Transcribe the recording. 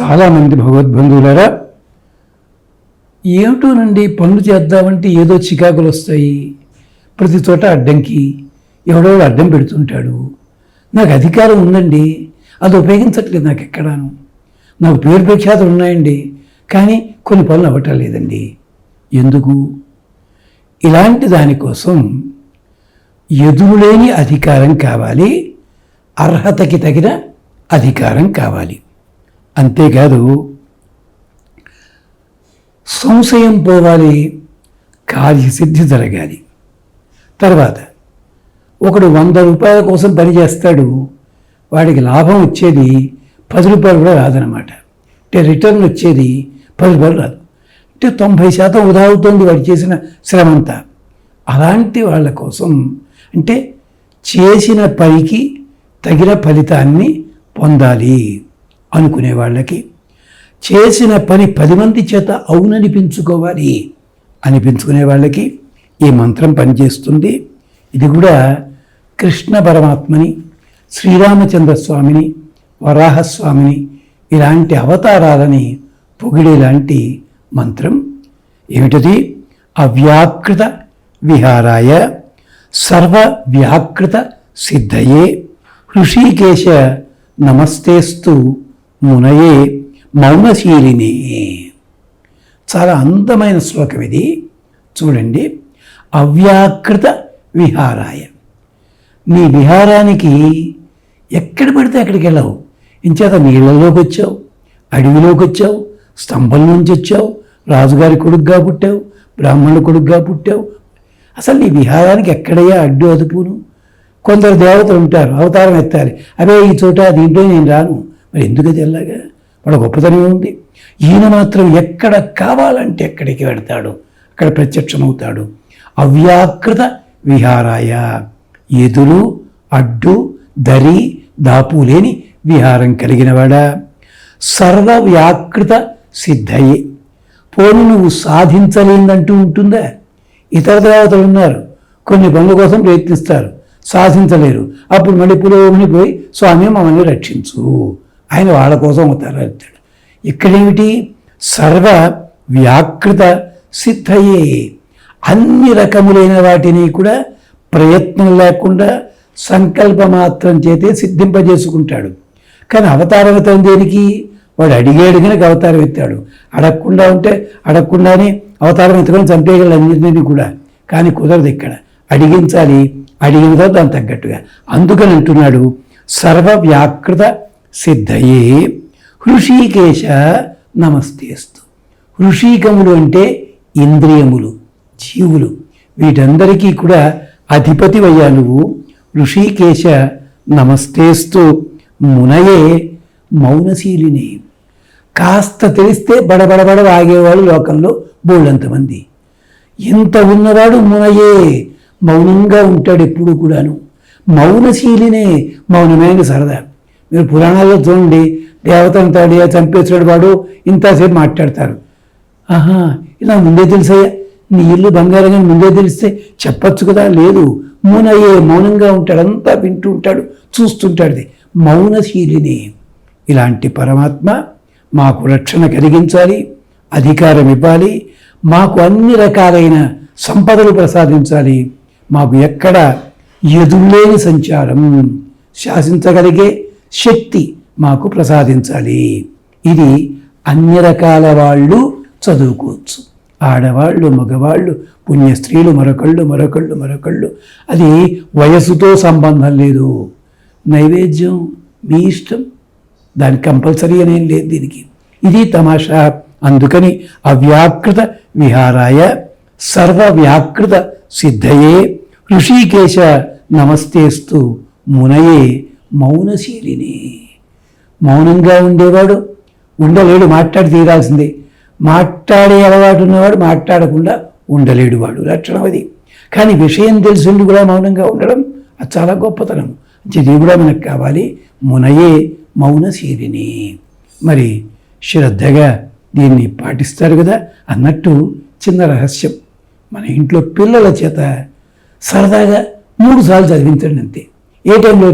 చాలామంది భగవద్బంధువులారా ఏమిటోనండి పనులు చేద్దామంటే ఏదో చికాకులు వస్తాయి. ప్రతి చోట అడ్డంకి ఎవడో అడ్డం పెడుతుంటాడు. నాకు అధికారం ఉందండి అది ఉపయోగించట్లేదు నాకు ఎక్కడాను నాకు పేరు ప్రఖ్యాతులు ఉన్నాయండి కానీ కొన్ని పనులు అవ్వటం లేదండి. ఎందుకు? ఇలాంటి దానికోసం ఎదురులేని అధికారం కావాలి అర్హతకి తగిన అధికారం కావాలి. అంతేకాదు సంశయం పోవాలి కార్యసిద్ధి జరగాలి. తర్వాత ఒకడు వంద రూపాయల కోసం పనిచేస్తాడు వాడికి లాభం వచ్చేది పది రూపాయలు కూడా రాదనమాట అంటే రిటర్న్ వచ్చేది పది రూపాయలు రాదు. అంటే తొంభై శాతం వృధా అవుతుంది వాడు చేసిన శ్రమంతా. అలాంటి వాళ్ళ కోసం అంటే చేసిన పనికి తగిన ఫలితాన్ని పొందాలి. అనుకునే వాళ్ళకి చేసిన పని పది మంది చేత అవుననిపించుకోవాలి అనిపించుకునే వాళ్ళకి ఈ మంత్రం పనిచేస్తుంది. ఇది కూడా కృష్ణ పరమాత్మని శ్రీరామచంద్ర స్వామిని వరాహస్వామిని ఇలాంటి అవతారాలని పొగిడేలాంటి మంత్రం. ఏమిటది? అవ్యాకృత విహారాయ సర్వ వ్యాకృత సిద్ధయే. హృషీకేశ నమస్తేస్తు. మునయే మౌనశీలిని. చాలా అందమైన శ్లోకం ఇది. చూడండి. అవ్యాకృత విహారాయ. నీ విహారానికి ఎక్కడ పడితే అక్కడికి వెళ్ళవు. ఇంచేత నీళ్ళలోకి వచ్చావు అడవిలోకి వచ్చావు స్తంభం నుంచి వచ్చావు రాజుగారి కొడుకుగా పుట్టావు బ్రాహ్మణుల కొడుకుగా పుట్టావు. అసలు నీ విహారానికి ఎక్కడయ్యా అడ్డు అదుపును? కొందరు దేవతలు ఉంటారు అవతారం ఎత్తాలి. అదే ఈ చోట దీంట్లో నేను రాను. మరి ఎందుకు అది ఎలాగా వాళ్ళ గొప్పతనం ఉంది. ఈయన మాత్రం ఎక్కడ కావాలంటే ఎక్కడికి వెడతాడు అక్కడ ప్రత్యక్షమవుతాడు. అవ్యాకృత విహారాయ. ఎదురు అడ్డు దరి దాపు లేని విహారం కలిగినవాడా సర్వవ్యాకృత సిద్ధయే. పోను నువ్వు సాధించలేదంటూ ఉంటుందా? ఇతర దేవతలు ఉన్నారు. కొన్ని పనుల కోసం ప్రయత్నిస్తారు. సాధించలేరు. అప్పుడు మళ్ళీ పులోమని పోయి స్వామి మమ్మల్ని రక్షించు. ఆయన వాళ్ళ కోసం అవుతారు ఇక్కడేమిటి? సర్వ వ్యాకృత సిద్ధయే. అన్ని రకములైన వాటిని కూడా ప్రయత్నం లేకుండా సంకల్ప మాత్రం చేతే సిద్ధింపజేసుకుంటాడు. కానీ అవతారం దేనికి? వాడు అడిగాడు కనుక అవతారం ఎత్తాడు. అడగకుండా ఉంటే అడగకుండానే అవతారం ఎత్తుకొని చంపేయగలడు అన్నింటినీ కూడా. కానీ కుదరదు ఇక్కడ. అడిగించాలి. అడిగిన తర్వాత దానికి తగ్గట్టుగా. అందుకని అంటున్నాడు సర్వ వ్యాకృత సిద్ధయే. హృషీకేశ నమస్తేస్తు. హృషీకములు అంటే ఇంద్రియములు జీవులు. వీటందరికీ కూడా అధిపతివయ్యా నువ్వు. ఋషికేశ నమస్తేస్తు. మునయే మౌనశీలిని. కాస్త తెలిస్తే బడబడబడ ఆగేవాడు లోకంలో బోళ్ళంతమంది. ఇంత ఉన్నవాడు మునయే. మౌనంగా ఉంటాడు ఎప్పుడు కూడాను. మౌనశీలినే. మౌనమైన సరదా. మీరు పురాణాల్లో చూడండి దేవతను తాడి చంపేసాడు వాడు ఇంతసేపు మాట్లాడతారు. ఆహా ఇలా ముందే తెలుసయ్యా నీ ఇల్లు బంగారం కానీ ముందే తెలిస్తే చెప్పచ్చు కదా? లేదు. మూనయ్యే మౌనంగా ఉంటాడు అంతా వింటూ ఉంటాడు చూస్తుంటాడు మౌనశీలిని. ఇలాంటి పరమాత్మ మాకు రక్షణ కలిగించాలి అధికారం ఇవ్వాలి మాకు అన్ని రకాలైన సంపదలు ప్రసాదించాలి. మాకు ఎక్కడ ఎదురులేని సంచారం శాసించగలిగే శక్తి మాకు ప్రసాదించాలి. ఇది అన్ని రకాల వాళ్ళు చదువుకోవచ్చు. ఆడవాళ్ళు మగవాళ్ళు పుణ్య స్త్రీలు మరొకళ్ళు మరొకళ్ళు మరొకళ్ళు. అది వయసుతో సంబంధం లేదు. నైవేద్యం మీ ఇష్టం. దానికి కంపల్సరీ అనేం లేదు దీనికి. ఇది తమాషా. అందుకని అవ్యాకృత విహారాయ సర్వ వ్యాకృత సిద్ధయే. ఋషికేశ నమస్తేస్తూ మునయే. మౌనశీలిని. మౌనంగా ఉండేవాడు ఉండలేడు మాట్లాడి తీరాల్సిందే. మాట్లాడే అలవాటు ఉన్నవాడు మాట్లాడకుండా ఉండలేడు వాడు లక్షణం అది కానీ విషయం తెలిసిండు కూడా మౌనంగా ఉండడం అది చాలా గొప్పతనం. ఇది కూడా మనకు కావాలి మునయే మౌనశీలిని. మరి శ్రద్ధగా దీన్ని పాటిస్తారు కదా అన్నట్టు చిన్న రహస్యం. మన ఇంట్లో పిల్లల చేత సరదాగా మూడు సార్లు చదివించండి అంతే. ఏ టైంలో